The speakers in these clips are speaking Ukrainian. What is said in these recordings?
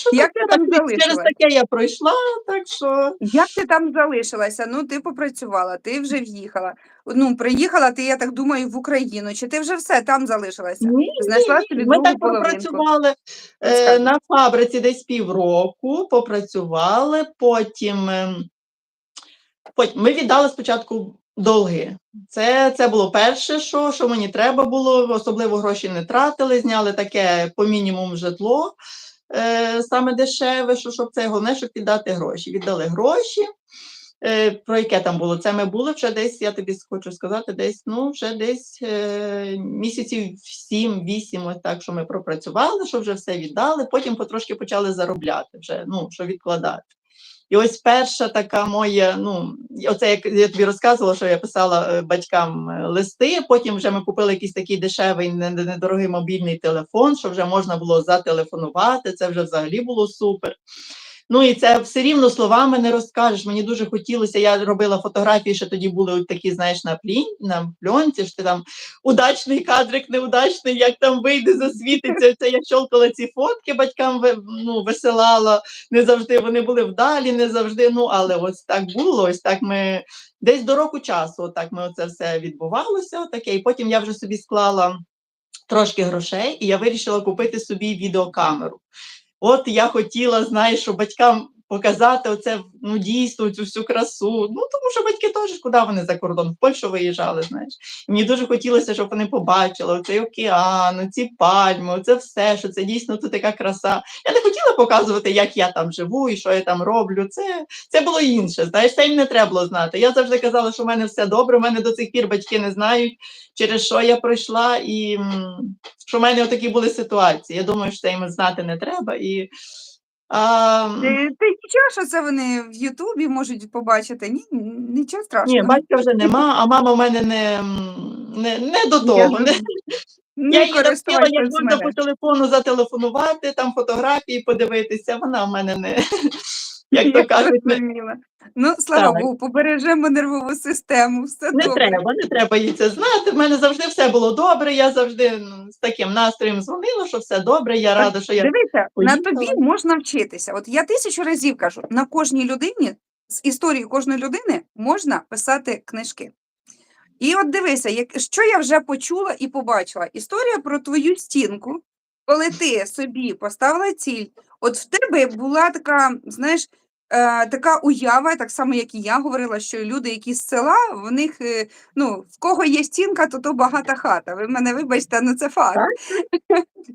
що Як таке, ти там так, через залишилась? таке я пройшла, так що Як ти там залишилася? Ну, ти попрацювала, ти вже в'їхала. Ну, приїхала ти, я так думаю, в Україну. Чи ти вже все там залишилася? ні, Знайшла ні, собі ні. Ми другу так половинку. пропрацювали е, на фабриці десь півроку, попрацювали, потім, ем, потім ми віддали спочатку долги. Це, це було перше, що, що мені треба було, особливо гроші не тратили, зняли таке по мінімум житло, е, саме дешеве, що, щоб це головне, щоб віддати гроші. Віддали гроші. Е, про яке там було? Це ми були вже десь, я тобі хочу сказати, десь, ну, вже десь е, місяців 7-8, ось так, що ми пропрацювали, що вже все віддали, потім потрошки почали заробляти вже, ну, що відкладати. І ось перша така моя, ну, оце як я тобі розказувала, що я писала е, батькам е, листи, потім вже ми купили якийсь такий дешевий, не- не- недорогий мобільний телефон, що вже можна було зателефонувати, це вже взагалі було супер. Ну і це все рівно словами не розкажеш. Мені дуже хотілося. Я робила фотографії, ще тоді були такі, знаєш, на плінь, на пленці, що ти там удачний кадрик, неудачний, як там вийде, засвітиться. Це я щолкала ці фотки батькам ну, висилала. Не завжди вони були вдалі, не завжди. Ну, але ось так було. Ось так ми десь до року часу, отак ми оце все відбувалося. Отаке. І потім я вже собі склала трошки грошей, і я вирішила купити собі відеокамеру. От я хотіла, знаєш, що батькам показати оце ну, дійсно цю всю красу. Ну, тому що батьки теж куди вони за кордон, в Польщу виїжджали, знаєш. Мені дуже хотілося, щоб вони побачили оцей океан, ці пальми, оце все, що це дійсно тут така краса. Я не хотіла показувати, як я там живу і що я там роблю. Це, це було інше. Знаєш, це їм не треба було знати. Я завжди казала, що в мене все добре, в мене до цих пір батьки не знають, через що я пройшла, і що в мене такі були ситуації. Я думаю, що це їм знати не треба. І, а, Ти, ти нічого, що це вони в Ютубі можуть побачити? Ні, нічого страшного. ні, батька вже нема, а мама в мене не, не, не до Я того. Не, не я її навчила, як можна по телефону зателефонувати, там фотографії подивитися. Вона в мене не, як то кажуть, зрозуміла. Ну, слава. Богу, побережемо нервову систему. Все Не добре. треба, не треба їй це знати. В мене завжди все було добре. Я завжди ну, з таким настроєм дзвонила, що все добре. Я рада, що я Дивися, на тобі можна вчитися. От я тисячу разів кажу, на кожній людині, з історії кожної людини можна писати книжки. І от дивися, як, що я вже почула і побачила. Історія про твою стінку, коли ти собі поставила ціль, от в тебе була така, знаєш, е, така уява, так само, як і я говорила, що люди, які з села, в них, е, ну, в кого є стінка, то то багата хата. Ви мене вибачте, ну це факт.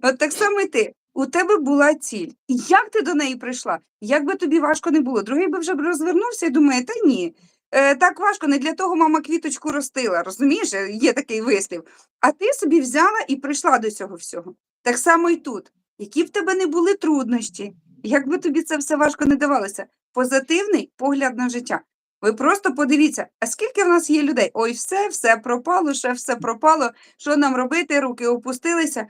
От так само і ти. У тебе була ціль. І як ти до неї прийшла? Як би тобі важко не було? Другий би вже б розвернувся і думає, та ні, е, так важко, не для того мама квіточку ростила. Розумієш, Е, є такий вислів. А ти собі взяла і прийшла до цього всього. Так само і тут. Які б тебе не були труднощі, як би тобі це все важко не давалося, позитивний погляд на життя. Ви просто подивіться, а скільки в нас є людей? Ой, все, все пропало, ще все пропало. Що нам робити? Руки опустилися.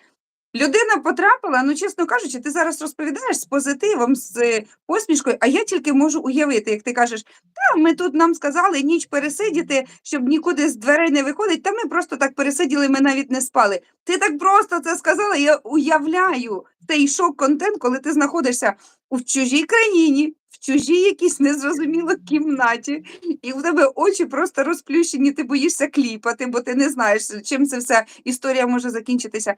Людина потрапила, ну чесно кажучи, ти зараз розповідаєш з позитивом, з е, посмішкою, а я тільки можу уявити, як ти кажеш, та ми тут нам сказали ніч пересидіти, щоб нікуди з дверей не виходить, та ми просто так пересиділи, ми навіть не спали. Ти так просто це сказала, я уявляю цей шок-контент, коли ти знаходишся у чужій країні, в чужій якійсь незрозуміло кімнаті, і в тебе очі просто розплющені, ти боїшся кліпати, бо ти не знаєш, чим це вся історія може закінчитися.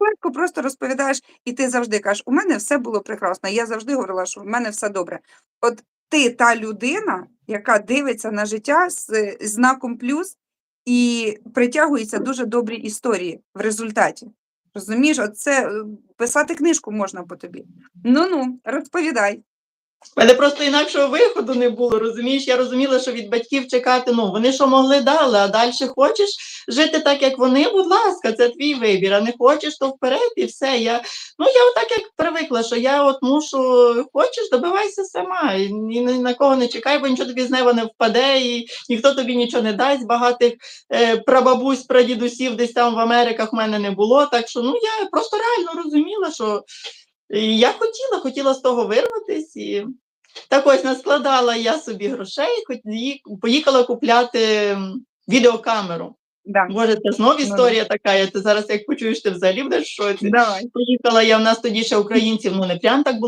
Легко просто розповідаєш, і ти завжди кажеш, у мене все було прекрасно. Я завжди говорила, що в мене все добре. От ти та людина, яка дивиться на життя з знаком плюс і притягується дуже добрі історії в результаті. Розумієш, оце е, писати книжку можна по тобі. Ну ну, розповідай. Мене просто інакшого виходу не було, розумієш? Я розуміла, що від батьків чекати, ну вони що могли дали, а далі хочеш жити так, як вони, будь ласка, це твій вибір. А не хочеш, то вперед і все. Я, ну я отак як привикла, що я от мушу, хочеш, добивайся сама. І ні на кого не чекай, бо нічого тобі з неба не впаде, і ніхто тобі нічого не дасть. Багатих е, прабабусь, прадідусів десь там в Америках в мене не було. Так що ну я просто реально розуміла, що. І я хотіла, хотіла з того вирватися. І... Так ось наскладала я собі грошей, і поїхала купляти відеокамеру. Да. Боже, це знов історія історія така. Я ти зараз як почуєш, ти взагалі будеш в шоці. Давай. Поїхала я, в нас тоді ще українців, ну не прям так було.